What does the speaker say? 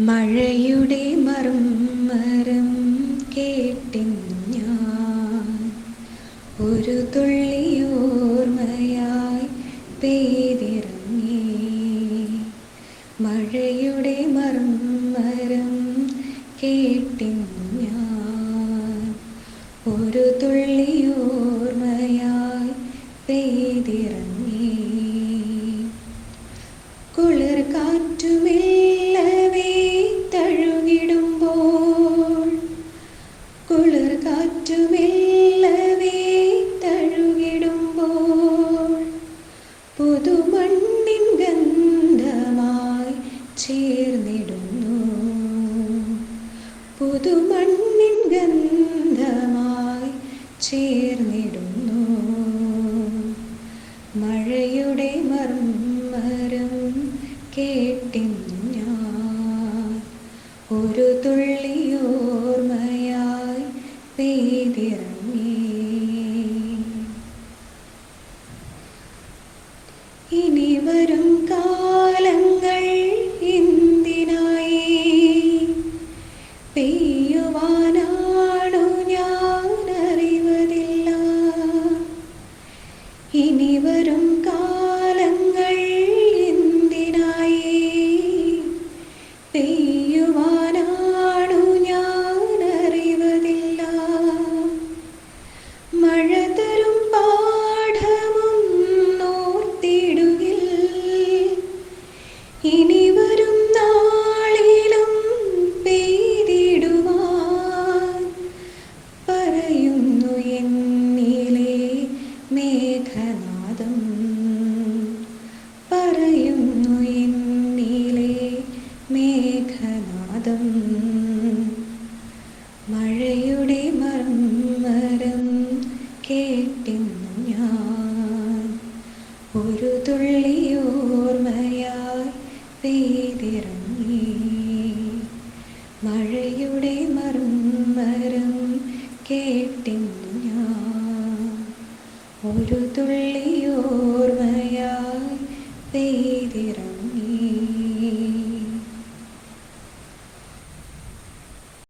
മഴയുടെ മർമ്മരം കേട്ടിന്നു ഞാൻ. ഒരു തുള്ളിയോർമ്മയായി പെയ്തിറങ്ങി. മഴയുടെ മർമ്മരം കേട്ടിന്നു ഞാൻ. ഒരു തുള്ളിയോർമ്മയായി പെയ്തിറങ്ങി. കുളിർ കാറ്റുമെല്ലവേ പുതുമണ്ണിൻ ഗന്ധമായി ചേർന്നിടുന്നു. മഴയുടെ മർമ്മരം കേട്ടിന്നു ഞാൻ ഒരു തുള്ളിയോർമ്മയായി പെയ്തിറങ്ങി. ഇനി വരും കാലങ്ങൾ മേഘനാദം പറയുന്നു എന്നിലെ മേഘനാദം. മഴയുടെ മർമ്മരം കേട്ടിന്നു ഞാൻ. ഒരു തുള്ളിയോർമ്മയായി പെയ്തിറങ്ങി. മഴയുടെ ഞാൻ ഒരു തുള്ളിയോർമ്മയായി പെയ്തിറങ്ങി